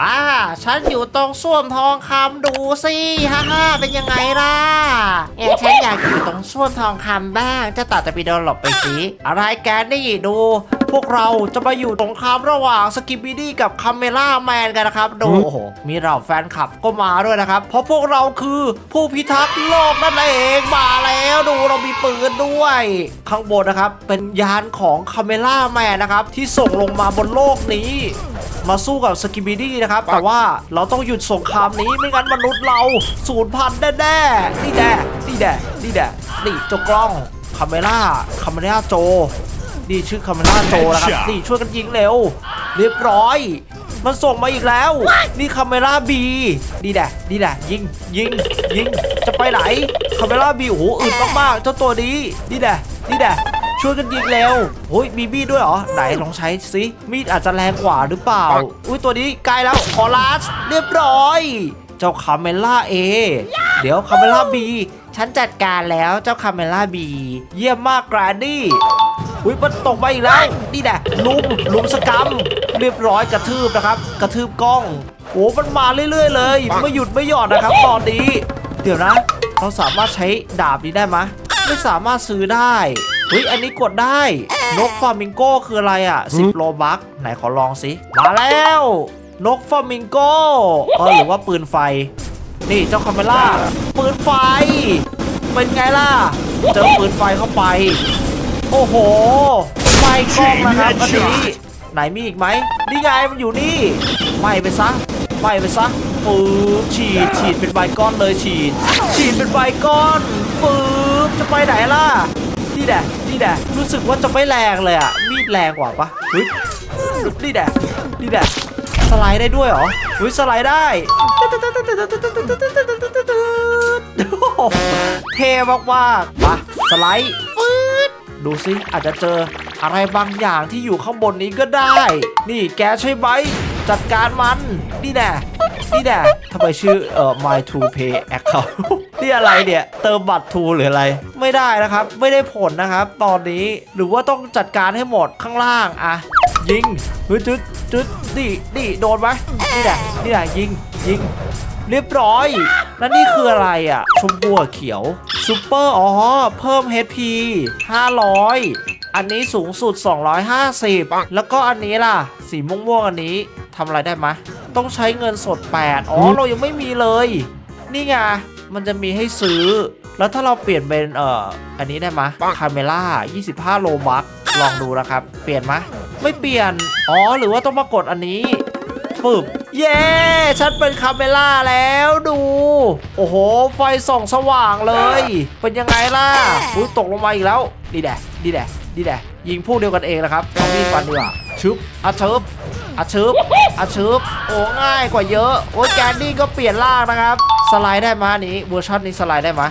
อ่าฉันอยู่ตรงส้วมทองคำดูสิฮ่าฮ่าเป็นยังไงล่ะเอ๊ะฉันอยากอยู่ตรงส้วมทองคำบ้างเจะต่อตะปีโดนหลบไปสิอะไรแกนี่ดู พวกเราจะมาอยู่ตรงคามระหว่างสกิบิดี้กับคาเมล่าแมนกันนะครับดูโอ้โหมีเราแฟนคลับก็มาด้วยนะครับ เพราะพวกเราคือผู้พิทักษ์โลกนั่นเองมาแล้วดูเรามีปืนด้วย ข้างบนนะครับเป็นยานของคาเมล่าแมนนะครับที่ส่งลงมาบนโลกนี้ มาสู้กับสกิบิดี้นะครับ แต่ว่าเราต้องหยุดสงครามนี้ไม่งั้นมนุษย์เราสูญพันธุ์แน่ๆนี่แน่นี่แน่นี่แน่นี่เจ้ากล้องคาเมล่าคาเมล่าโจนี่ชื่อคาเมล่าโจนะครับ Headshot นี่ช่วยกันยิงเร็ว เรียบร้อย มันส่งมาอีกแล้ว นี่คาเมล่าบีดีแดะดีแดะยิงยิงยิงจะไปไหนคาเมล่าบีโอ้โหอึดมากๆเจ้าตัวนี้ดีแดะดีแดะ ช่วยกันยิงเร็วโอ้ยมีมีดด้วยเหรอ ไหนลองใช้สิมีดอาจจะแรงกว่าหรือเปล่า อุ้ยตัวนี้ใกล้แล้วคอลัสเรียบร้อย เจ้าคาเมล่าเอเดี๋ยวคาเมล่าบีฉันจัดการแล้วเจ้าคาเมล่าบีเยี่ยมมากแกรนดี้อุ้ยมันตกมาอีกแล้วนี่แหละลุมลุมสกรรมเรียบร้อยกระทืบนะครับ กระทืบกล้องโอ้มันมาเรื่อย ๆ เลย ไม่หยุดไม่หย่อนนะครับตอนนี้ เดี๋ยวนะ เราสามารถใช้ดาบนี้ได้ไหมไม่สามารถซื้อได้ เฮ้ยอันนี้กดได้ นกฟลามิงโก้คืออะไรอะ10โลบักไหนขอลองสิมาแล้ว นกฟลามิงโก้เออหรือว่าปืนไฟ นี่เจ้าคาเมล่าปืนไฟ เป็นไงล่ะ เจอปืนไฟเข้าไป โอ้โหไหม้กล้องนะครับอันนี้ไหนมีอีกไหมนี่ไงมันอยู่นี่ไหม้ไปซะไหม้ไปซะปื๊บฉีดฉีดเป็นใบก้อนเลยฉีด ฉีดเป็นใบก้อนปื๊บจะไปไหนล่ะ นี่แดะนี่แดะรู้สึกว่าจะไม่แรงเลยอะ มีดแรงกว่าปะเฮ้ยนี่แดะนี่แดะสไลด์ได้ด้วยเหรอเฮ้ยสไลด์ได้โอ้โหเท่มากๆมาสไลด์ฟืดดูสิอาจจะเจออะไรบางอย่างที่อยู่ข้างบนนี้ก็ได้ นี่แกใช่ไหมจัดการมัน นี่แน่นี่แน่ทำไมชื่อเอ่อ my true pay account นี่อะไรเนี่ย เติมบัตรทูหรืออะไร ไม่ได้นะครับ ไม่ได้ผลนะครับ ตอนนี้หรือว่าต้องจัดการให้หมดข้างล่างอะยิงเฮ้ยจุดจุดนี่นี่โดนไหมนี่แหละนี่แหละยิงยิงเรียบร้อย แล้วนี่คืออะไรอะ ชมพูเขียวซูเปอร์อ๋อ เพิ่ม HP 500 อันนี้สูงสุด 250 แล้วก็อันนี้ล่ะ สีม่วงๆอันนี้ทำอะไรได้ไหมต้องใช้เงินสด 8 อ๋อ เรายังไม่มีเลย นี่ไง มันจะมีให้ซื้อ แล้วถ้าเราเปลี่ยนเป็นเอ่ออันนี้ได้ไหมคาเมล่า 25 โลบัคลองดูนะครับ เปลี่ยนไหมไม่เปลี่ยน อ๋อ หรือว่าต้องมากดอันนี้ปึบเย้ ฉันเป็นคาเมล่าแล้วดู โอ้โห ไฟส่องสว่างเลย เป็นยังไงล่ะอุ้ยตกลงมาอีกแล้ว ดีแดะดีแดะดีแดะ ยิงพวกเดียวกันเองนะครับเอามีดฟันดีกว่าชึบอาชึบอาชึบอาชึบโอ้ง่ายกว่าเยอะ โอ้ยแกนนี่ก็เปลี่ยนร่างนะครับ สไลด์ได้มานี้เวอร์ชันนี้สไลด์ได้ไหม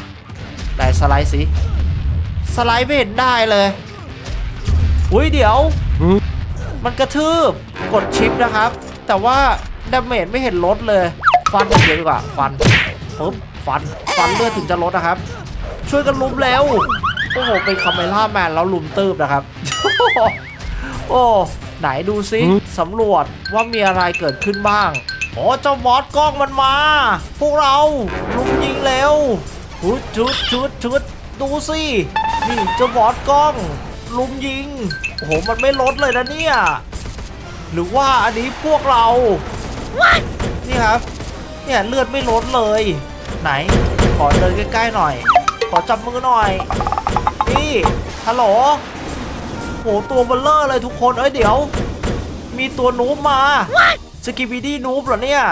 ไหนสไลด์สิ สไลด์ไม่เห็นได้เลย อุ้ยเดี๋ยว มันกระทืบ กดชิปนะครับ แต่ว่าดาเมจไม่เห็นลดเลย ฟันอย่างเดียวดีกว่า ฟันปึ๊บฟัน ฟันเลือดถึงจะลดนะครับ ช่วยกันลุมแล้ว โอ้โหเป็นคาเมล่าแมนแล้วลุมตืบนะครับ โอ้ไหนดูซิสำรวจว่ามีอะไรเกิดขึ้นบ้างโอ้เจ้าบอสกล้องมันมา พวกเราลุมยิงเร็วชุดชุดชุดชุดดูสินี่เจ้าบอสกล้อง ลุมยิงโอ้โหมันไม่ลดเลยนะเนี่ยหรือว่าอันนี้พวกเรานี่ครับเนี่ยเลือดไม่ลดเลย ไหน ขอเดินใกล้ๆหน่อย ขอจับมือหน่อย นี่ฮัลโหลโหตัวเบลเลอร์เลยทุกคนเอ้ยเดี๋ยว มีตัวนูบมาสกิบิดี้นูบเหรอเนี่ย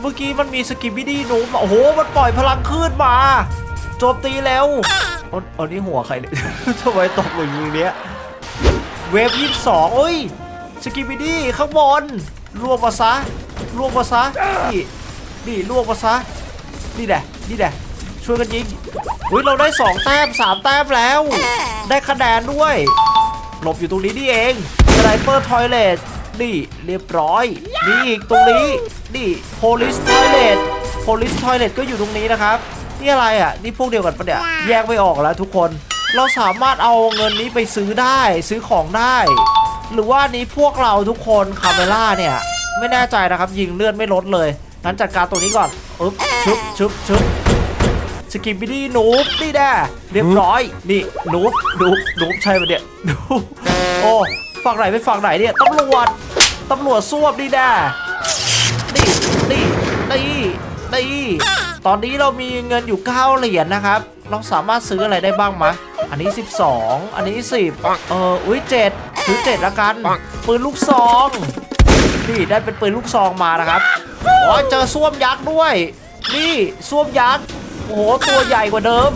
เมื่อกี้มันมีสกิบิดี้นูบมาโอ้โหมันปล่อยพลังคลื่นมาโจมตีแล้วอ๋ออันนี้หัวใครเนี่ยทำไมตกอยู่อย่างเนี้ยเวฟยี่สองเอ้ยสกิบิดี้ข้างบนรวมมาซะรวมมาซะนี่นี่รวมมาซะนี่แหละนี่แหละ ช่วยกันยิงอุ้ยเราได้ 2 แต้ม 3 แต้มแล้ว ได้คะแนนด้วย หลบอยู่ตรงนี้นี่เองสไนเปอร์ทอยเลทนี่เรียบร้อย มีอีกตรงนี้ นี่โพลิสทอยเลทโพลิสทอยเลทก็อยู่ตรงนี้นะครับ นี่อะไรอะ นี่พวกเดียวกันปะเนี่ย แยกไม่ออกแล้วทุกคน เราสามารถเอาเงินนี้ไปซื้อได้ ซื้อของได้ หรือว่านี้พวกเราทุกคนคาเมล่าเนี่ย ไม่แน่ใจนะครับ ยิงเลือดไม่ลดเลย งั้นจัดการตัวนี้ก่อน อึ๊บชึบชึบชึบ สกิปปี้ดี้นูบนี่แน่เรียบร้อย นี่นูบนูบนูบใช่ปะเนี่ยนูบโอ้ฝั่งไหนไปฝั่งไหนเนี่ยตำรวจตำรวจซวมนี่แน่นี่นี่นี่นี่ตอนนี้เรามีเงินอยู่ 9 เหรียญนะครับ เราสามารถซื้ออะไรได้บ้างมะ อันนี้ 12 อันนี้ 10 เอออุ้ย7ซื้อ7ละกัน ปืนลูกซองนี่ได้เป็นปืนลูกซองมานะครับ อ๋อ เจอส้วมยักษ์ด้วย นี่ส้วมยักษ์ โอ้โห ตัวใหญ่กว่าเดิม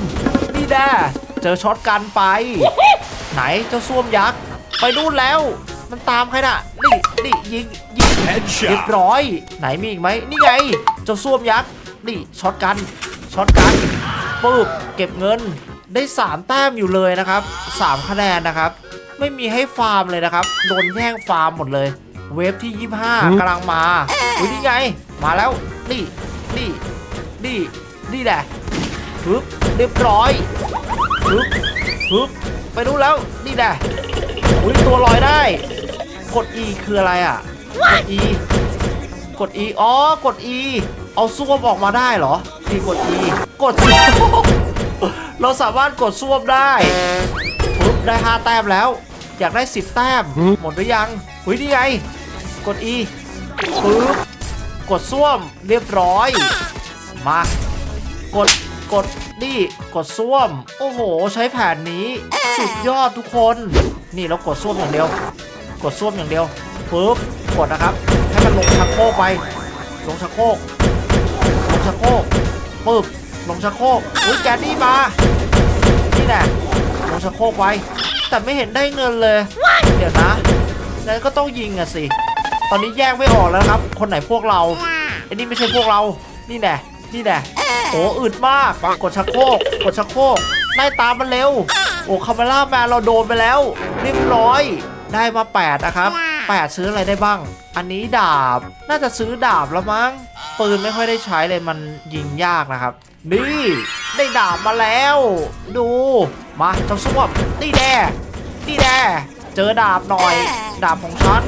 นี่แน่เจอช็อตกันไป ไหนเจ้าส้วมยักษ์ ไปนู่นแล้ว มันตามใครน่ะ นี่นี่ยิงยิงเรียบร้อย ไหนมีอีกไหม นี่ไง เจ้าส้วมยักษ์ นี่ช็อตกันช็อตกันปึ๊บเก็บเงินได้ 3 แต้มอยู่เลยนะครับ 3 คะแนนนะครับ ไม่มีให้ฟาร์มเลยนะครับ โดนแย่งฟาร์มหมดเลย เวฟที่ 25กำลังมาอุ้ยนี่ไง มาแล้ว นี่ นี่ นี่ นี่แหละปึ๊บเรียบร้อยปึ๊บปึ๊บไปดูแล้วนี่แหละอุ้ยตัวลอยได้ กด E คืออะไรอะกด E กด E อ๋อกด E เอาส้วมออกมาได้เหรอนี่กด E กดส้วมเราสามารถกดส้วมได้ปุ๊บได้ 5 แต้มแล้ว อยากได้ 10 แต้ม หมดหรือยังหุยนี่ไง กด E ปุ๊บกดส้วมเรียบร้อย มา กดกดนี่กดส้วม โอ้โห ใช้แผนนี้สุดยอดทุกคน นี่เรากดส้วมอย่างเดียว กดส้วมอย่างเดียวปึ๊บกดนะครับให้มันลงชักโครกไปลงชักโครกลงชักโครกปึ๊บลงชักโครกอุ้ยแกนี่มานี่แน่ลงชักโครกไว้ แต่ไม่เห็นได้เงินเลย เดี๋ยวนะนั้นก็ต้องยิงอะสิ ตอนนี้แยกไม่ออกแล้วครับ คนไหนพวกเราไอ้นี่ไม่ใช่พวกเรา นี่แน่ นี่แน่โอ้อึดมากกดชักโครกกดชักโครกไล่ตามมันเร็ว โอ้คาเมล่าแมนเราโดนไปแล้วเรียบร้อยได้มา8นะครับ8ซื้ออะไรได้บ้าง อันนี้ดาบ น่าจะซื้อดาบแล้วมั้ง ปืนไม่ค่อยได้ใช้เลยมันยิงยากนะครับ นี่ ได้ดาบมาแล้ว ดู มาเจ้าส้วมนี่แน่นี่แน่เจอดาบหน่อย ดาบของฉัน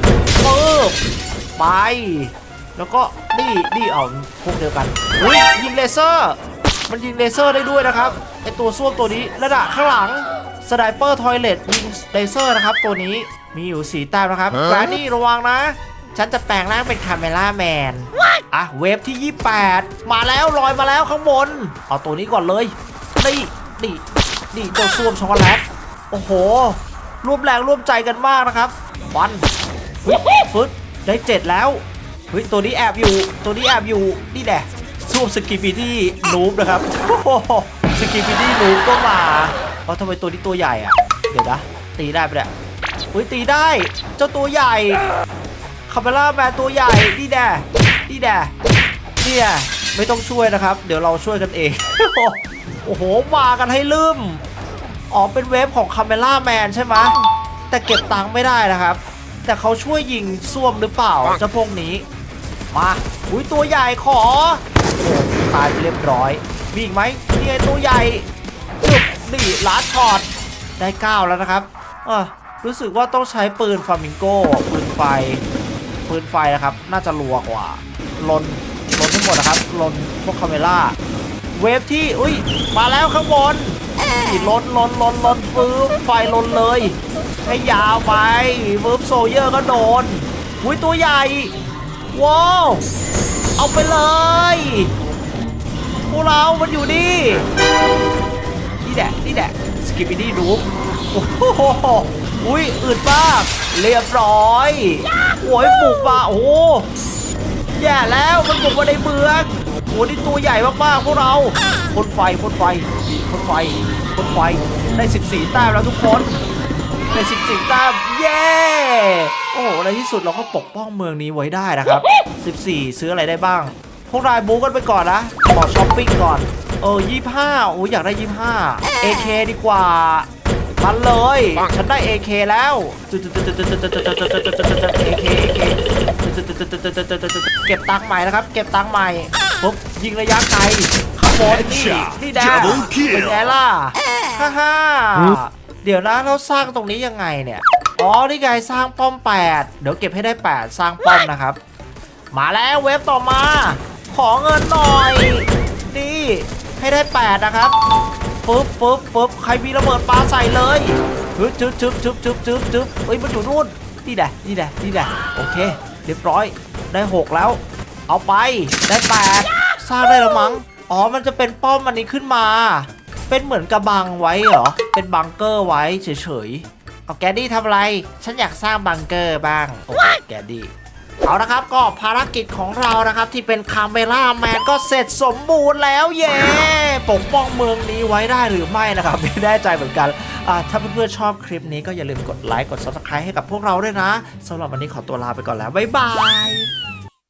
ปึ๊บไป แล้วก็นี่นี่เอาพวกเดียวกันอุ้ยยิงเลเซอร์ มันยิงเลเซอร์ได้ด้วยนะครับไอตัวส้วมตัวนี้ระดับข้างหลังสไนเปอร์ทอยเลตยิงเลเซอร์นะครับ ตัวนี้มีอยู่สีแต้มนะครับแกรนนี่ระวังนะ ฉันจะแปลงร่างเป็นคาเมล่าแมนอะเวฟที่ 28 มาแล้วลอยมาแล้วข้างบน เอาตัวนี้ก่อนเลย นี่นี่นี่เจ้าส้วมช็อกโกแลตโอ้โหร่วมแรงร่วมใจกันมากนะครับฟันเฮ้ยฟึดได้เจ็ดแล้ว เฮ้ยตัวนี้แอบอยู่ ตัวนี้แอบอยู่ นี่แหละซูมสกิปปี้ดี้นูบนะครับโอ้โหสกิปปี้ดี้นูบก็มาเพราะทำไมตัวนี้ตัวใหญ่อะเดี๋ยวนะ ตีได้ปะเนี่ยเฮ้ยตีได้ เจ้าตัวใหญ่คาเมล่าแมนตัวใหญ่ นี่แน่นี่แน่นี่ยไม่ต้องช่วยนะครับ เดี๋ยวเราช่วยกันเอง โอ้โห มากันให้ลืม อ๋อ เป็นเวฟของคาเมล่าแมนใช่ไหมแต่เก็บตังค์ไม่ได้นะครับ แต่เขาช่วยยิงส้วมหรือเปล่าเจ้าพวกนี้ มาอุ้ยตัวใหญ่ขอโอ้ตายไปเรียบร้อย มีอีกไหมนี่ไงตัวใหญ่จึบนี่ลาดช็อตได้เก้าแล้วนะครับเออรู้สึกว่าต้องใช้ปืนฟามิงโก้ปืนไฟ ปืนไฟนะครับ น่าจะรัวกว่าลนลนทั้งหมดนะครับลนพวกคาเมล่าเวฟที่อุ้ยมาแล้วข้างบนนี่ลนลนลนลนฟื้บไฟลนเลย ให้ยาวไปฟื้บโซเยอร์ก็โดนอุ้ยตัวใหญ่ ว้าวเอาไปเลยพวกเรามันอยู่นี่ นี่แหละนี่แหละสกิปปี้ดี้ดูปโอ้โหอุ้ยอึดมากเรียบร้อยโอ้ยบุกมาโอ้โหแย่แล้วมันบุกมาในเมืองโอ้นี่ตัวใหญ่มากๆพวกเราพ่นไฟพ่นไฟพ่นไฟพ่นไฟ ได้ 14แต้มแล้วทุกคน ใน14 แต้มเย้โอ้โหในที่สุดเราก็ปกป้องเมืองนี้ไว้ได้นะครับ 14 ซื้ออะไรได้บ้าง พวกนายบู๊กันไปก่อนนะขอช้อปปิ้งก่อน เออ 25 โอ้อยากได้ 25 AK ดีกว่ามันเลย ฉันได้ AK แล้ว AK AK เอเก็บตังค์ใหม่นะครับ เก็บตังค์ใหม่ปุ๊บยิงระยะไกลข้างบนนี่นี่แดงเป็นไงล่ะ ฮ่าฮ่า เดี๋ยวนะเราสร้างตรงนี้ยังไงเนี่ย อ๋อ นี่ไงสร้างป้อม 8 เดี๋ยวเก็บให้ได้ 8 สร้างป้อมนะครับ มาแล้วเว็บต่อมา ขอเงินหน่อยนี่ให้ได้แปดนะครับฟึบฟึบฟึบใครมีระเบิดปลาใส่เลยฮึบจึ๊บจึ๊บจึ๊บจึ๊บจึ๊บจึ๊บเฮ้ย มันอยู่นู่น นี่แหละ นี่แหละ นี่แหละ โอเค เรียบร้อย ได้หกแล้ว เอาไป ได้แปดสร้างได้แล้วมั้ง อ๋อ มันจะเป็นป้อมอันนี้ขึ้นมา เป็นเหมือนกระบังไว้เหรอ เป็นบังเกอร์ไว้เฉยๆ เอาแกดดี้ทำอะไร ฉันอยากสร้างบังเกอร์บ้าง โอ้แกดดี้เอานะครับก็ภารกิจของเรานะครับที่เป็นคาเมล่าแมนก็เสร็จสมบูรณ์แล้วเย้ปกป้องเมืองนี้ไว้ได้หรือไม่นะครับ ไม่แน่ใจเหมือนกันอ่าถ้าเพื่อนๆชอบคลิปนี้ก็อย่าลืมกดไลค์กด subscribe ให้กับพวกเราด้วยนะสำหรับวันนี้ขอตัวลาไปก่อนแล้ว บ๊ายบาย